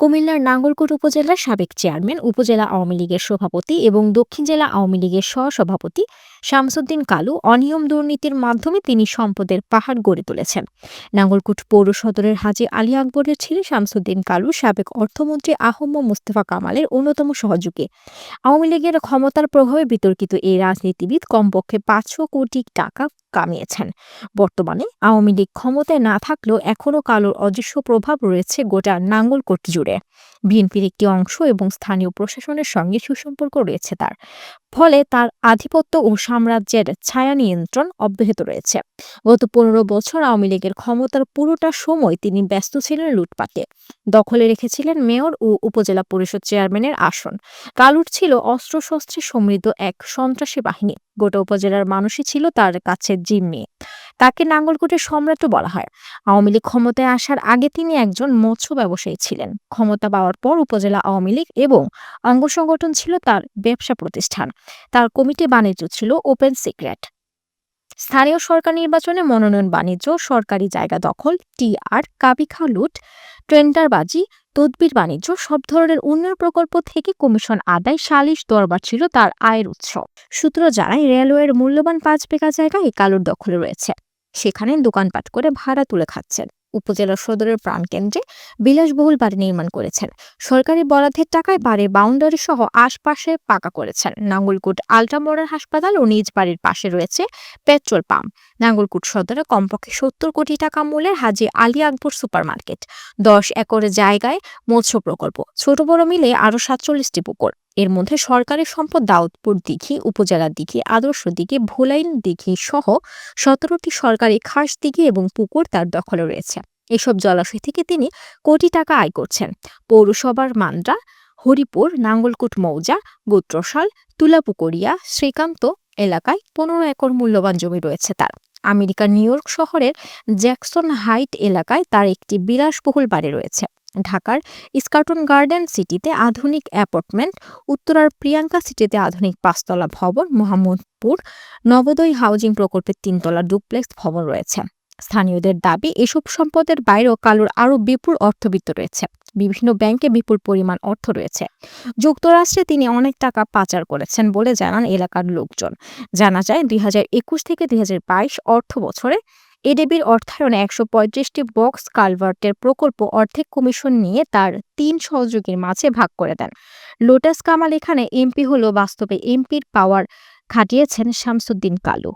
কুমিল্লার নাঙ্গলকোট উপজেলার সাবেক চেয়ারম্যান, উপজেলা আওয়ামী লীগের সভাপতি এবং দক্ষিণ জেলা আওয়ামী লীগের সহসভাপতি শামসুদ্দিন কালু অনিয়ম দুর্নীতির মাধ্যমে তিনি সম্পদের পাহাড় গড়ে তুলেছেন। নাঙ্গলকোট পৌর সদরের হাজী আলী আকবরের ছেলে শামসুদ্দিন কালু সাবেক অর্থমন্ত্রী আহম্ম মুস্তফা কামালের অন্যতম সহযোগী। আওয়ামী লীগের ক্ষমতার প্রভাবে বিতর্কিত এই রাজনীতিবিদ কমপক্ষে পাঁচশো কোটি টাকা কামিয়েছেন। বর্তমানে আওয়ামী লীগ ক্ষমতায় না থাকলেও এখনও কালোর অদৃশ্য প্রভাব রয়েছে গোটা নাঙ্গলকোট জুড়ে। বিএনপির একটি অংশ এবং স্থানীয় প্রশাসনের সঙ্গে সুসম্পর্ক রয়েছে তার। ফলে তার আধিপত্য ও সাম্রাজ্যের ছায়া নিয়ন্ত্রণ অব্যাহত রয়েছে। গত পনেরো বছর আওয়ামী লীগের ক্ষমতার পুরোটা সময় তিনি ব্যস্ত ছিলেন লুটপাটে। দখলে রেখেছিলেন মেয়র ও উপজেলা পরিষদ চেয়ারম্যানের আসন। কালুট ছিল অস্ত্রশস্ত্রে সমৃদ্ধ এক সন্ত্রাসী বাহিনী। গোটা উপজেলার মানুষই ছিল তার কাছে জিম্মি। তাকে নাঙ্গলকোটের সম্রাটও বলা হয়। আওয়ামী লীগ ক্ষমতায় আসার আগে তিনি একজন মৎস্য ব্যবসায়ী ছিলেন। ক্ষমতা পাওয়ার পর উপজেলা আওয়ামী লীগ এবং অঙ্গ সংগঠন ছিল তার ব্যবসা প্রতিষ্ঠান। তার কমিটি বাণিজ্য ছিল ওপেন সিক্রেট। স্থানীয় সরকার নির্বাচনে মনোনয়ন বাণিজ্য, সরকারি জায়গা দখল টিআর কাবিখা লুট টেন্ডারবাজি, তদবির বাণিজ্য সব ধরনের উন্নয়ন প্রকল্প থেকে কমিশন আদায় সালিশ দরবার ছিল তার আয়ের উৎস। সূত্র জানায়, রেলওয়ের মূল্যবান পাঁচ বিঘা জায়গা এই কালুর দখলে রয়েছে। সেখানে দোকানপাট করে ভাড়া তুলে খাচ্ছেন। উপজেলা সদরের প্রাণকেন্দ্রে বিলাসবহুল বাড়ি নির্মাণ করেছেন। সরকারি বরাদ্দের টাকায় বাড়ির বাউন্ডারি সহ আশপাশে পাকা করেছেন। নাঙ্গলকোট আলট্রা মডার্ন হাসপাতাল ও নিজ বাড়ির পাশে রয়েছে পেট্রোল পাম্প। নাঙ্গলকোট সদরে কমপক্ষে সত্তর কোটি টাকা মূল্যের হাজি আলী আকবর সুপার মার্কেট দশ একর জায়গায় মৎস্য প্রকল্প। ছোট বড় মিলে আরও সাতচল্লিশটি পুকুর। এর মধ্যে সরকারের সম্পদ দাউদপুর দিঘি উপজেলা দিঘি, আদর্শ দিঘি, ভোলাইন দিঘি সহ সতেরোটি সরকারি খাস দিঘি এবং পুকুর তার দখলে রয়েছে। এসব জলাশয় থেকে তিনি কোটি টাকা আয় করছেন। পৌরসভার মান্দ্রা, হরিপুর, নাঙ্গলকোট মৌজা, গোত্রশাল, তুলাপুকুরিয়া, শ্রীকান্ত এলাকায় পনেরো একর মূল্যবান জমি রয়েছে তার। আমেরিকার নিউ ইয়র্ক শহরের জ্যাকসন হাইট এলাকায় তার একটি বিলাসবহুল বাড়ি রয়েছে। ঢাকার স্কার্টন গার্ডেন সিটিতে আধুনিক অ্যাপার্টমেন্ট, উত্তরার প্রিয়াঙ্কা সিটিতে আধুনিক পাঁচতলা ভবন, মোহাম্মদপুর নবোদয় হাউজিং প্রকল্পের তিনতলা ডুপ্লেক্স ভবন রয়েছে। স্থানীয়দের দাবি, এসব সম্পদের বাইরেও কালুর আরও বিপুল অর্থবিত্ত রয়েছে। বিভিন্ন ব্যাংকে বিপুল পরিমাণ অর্থ রয়েছে। যুক্তরাষ্ট্রে তিনি অনেক টাকা পাচার করেছেন বলে জানান এলাকার লোকজন। জানা যায় দুই হাজার একুশ থেকে দুই অর্থ বছরে এডিবির অর্থায়নে একশো পঁয়ত্রিশটি বক্স কালভার্টের প্রকল্প অর্ধেক কমিশন নিয়ে তার তিন সহযোগীর মাঝে ভাগ করে দেন। লোটাস কামাল এখানে এমপি হলো বাস্তবে এমপির পাওয়ার খাটিয়েছেন শামসুদ্দিন কালু।